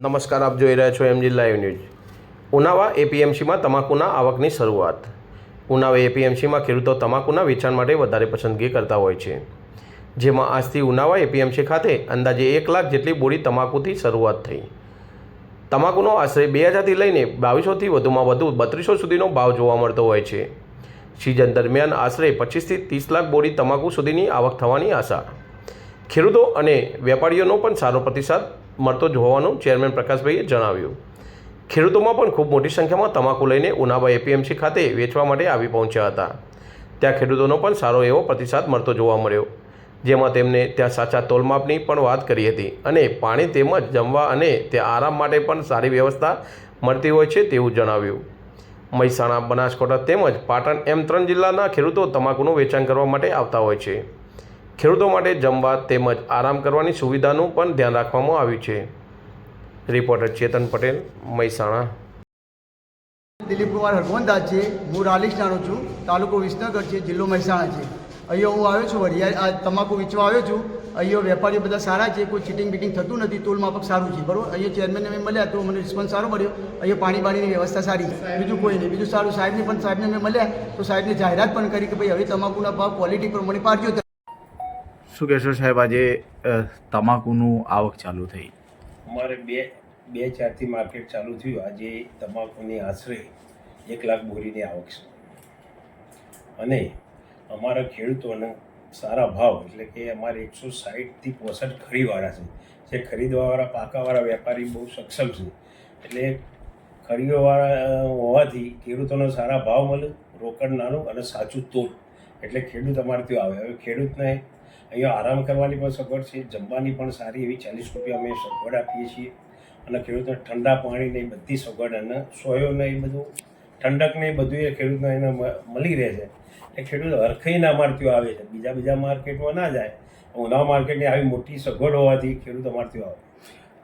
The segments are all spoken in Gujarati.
નમસ્કાર, આપ જોઈ રહ્યા છો એમજી લાઈવ ન્યૂઝ ઉનાવા એપીએમસીમાં તમાકુના આવકની શરૂઆત. ઉનાવા એપીએમસીમાં ખેડૂતો તમાકુના વેચાણ માટે વધારે પસંદગી કરતા હોય છે. જેમાં આજથી ઉનાવા એપીએમસી ખાતે અંદાજે એક લાખ જેટલી બોરી તમાકુથી શરૂઆત થઈ. તમાકુનો આશરે બે હજારથી લઈને બાવીસોથી વધુમાં વધુ બત્રીસો સુધીનો ભાવ જોવા મળતો હોય છે. સિઝન દરમિયાન આશરે પચીસથી ત્રીસ લાખ બોરી તમાકુ સુધીની આવક થવાની આશા. ખેડૂતો અને વેપારીઓનો પણ સારો પ્રતિસાદ મળતો હોવાનું ચેરમેન પ્રકાશભાઈએ જણાવ્યું. ખેડૂતોમાં પણ ખૂબ મોટી સંખ્યામાં તમાકુ લઈને ઉનાબા એપીએમસી ખાતે વેચવા માટે આવી પહોંચ્યા હતા. ત્યાં ખેડૂતોનો પણ સારો એવો પ્રતિસાદ મળતો જોવા મળ્યો, જેમાં તેમને ત્યાં સાચા તોલમાપની પણ વાત કરી હતી અને પાણી તેમજ જમવા અને ત્યાં આરામ માટે પણ સારી વ્યવસ્થા મળતી હોય છે તેવું જણાવ્યું. મહેસાણા, બનાસકાંઠા તેમજ પાટણ એમ ત્રણ જિલ્લાના ખેડૂતો તમાકુનું વેચાણ કરવા માટે આવતા હોય છે. ખેડૂતો માટે જમવા તેમજ આરામ કરવાની સુવિધાનું પણ ધ્યાન રાખવામાં આવ્યું છે. રિપોર્ટર ચેતન પટેલ, મહેસાણા. દિલીપ કુમાર હરમોહનદાસ છે. હું રાલીસનાનો છું. તાલુકો વિસનગર છે. જિલ્લો મહેસાણા છે. અહીંયા હું આવ્યો છું વરિયા આ તમાકુ વેચવા આવ્યો છું. અહીંયા વેપારીઓ બધા સારા છે. કોઈ ચીટિંગ બીટિંગ થતું નથી. તોલ માફક સારું છે. બરોબર? અહીંયા ચેરમેનને મેં મળ્યા તો મને રિસ્પોન્સ સારો મળ્યો. અહીંયા પાણી બાણીની વ્યવસ્થા સારી. બીજું કોઈ નહીં. બીજું સારું. સાહેબને પણ સાહેબને મેં મળ્યા તો સાહેબને જાહેરાત પણ કરી કે ભાઈ હવે તમાકુના ભાવ ક્વોલિટી પ્રમાણે પાડજો. શું કહેશો સાહેબ, આજે તમાકુનું આવક ચાલુ થઈ. અમારે બે બે ચારથી માર્કેટ ચાલુ થયું. આજે તમાકુની આશરે એક લાખ બોરીની આવક છે. અને અમારા ખેડૂતોને સારા ભાવ, એટલે કે અમારે એકસો સાહીઠથી પોસઠ ખરીવાળા છે. જે ખરીદવાવાળા, પાકાવાળા વેપારી બહુ સક્ષમ છે. એટલે ખરીદવાવાળા હોવાથી ખેડૂતોને સારા ભાવ મળે, રોકડ નાનું અને સાચું તોડ એટલે ખેડૂત અમારે ત્યાં આવે. હવે ખેડૂતને અહીંયા આરામ કરવાની પણ સગવડ છે જમવાની પણ સારી એવી ચાલીસ રૂપિયા અમે સગવડ આપીએ છીએ. અને ખેડૂતને ઠંડા પાણીને એ બધી સગવડ અને સોયોને એ બધું ઠંડકને એ બધું એ ખેડૂતને એને મળી રહે છે. એ ખેડૂત હરખાઈને અમારે ત્યાં આવે છે. બીજા બીજા માર્કેટમાં ના જાય. ઉના માર્કેટની આવી મોટી સગવડ હોવાથી ખેડૂત અમારથી આવે.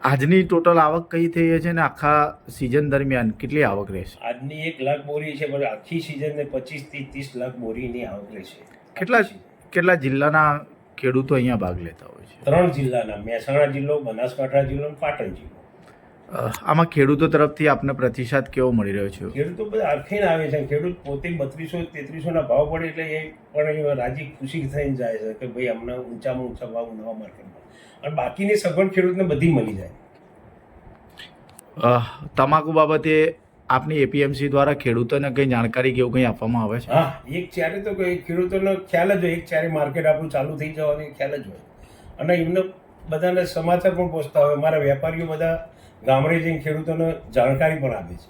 આજની ટોટલ આવક કઈ થઈ છે ને આખા સિઝન દરમિયાન કેટલી આવક રહેશે? આજની એક લાખ બોરી છે પણ આખી સિઝનને પચીસથી ત્રીસ લાખ બોરીની આવક રહેશે. કેટલા કેટલા જિલ્લાના ખેડૂતો અહીંયા ભાગ લેતા હોય છે. ત્રણ જિલ્લાના મહેસાણા જિલ્લો બનાસકાંઠા જિલ્લો અને પાટણ જિલ્લો. આમાં ખેડૂતો તરફથી આપને પ્રતિસાદ કેવો મળી રહ્યો છે? ખેડૂતો બધા અરખીને આવે છે. ખેડૂત પોતે બત્રીસો તેત્રીસોના ભાવ પડે એટલે એ પણ રાજી ખુશી થઈને જાય છે કે ભાઈ અમને ઊંચામાં ઊંચા ભાવ નવા માર્કેટમાં. અને બાકીની સગવડ ખેડૂતને બધી મળી જાય. તમાકુ બાબતે આપની એપીએમસી દ્વારા ખેડૂતોને કંઈ જાણકારી કેવું કંઈ આપવામાં આવે છે? હા, એક ચારે તો કોઈ ખેડૂતોનો ખ્યાલ જ હોય, એક ચારે માર્કેટ આપણું ચાલુ થઈ જવાની ખ્યાલ જ હોય. અને એમને બધાને સમાચાર પણ પહોંચતા હોય. મારા વેપારીઓ બધા ગામડે જઈને ખેડૂતોને જાણકારી પણ આપે છે.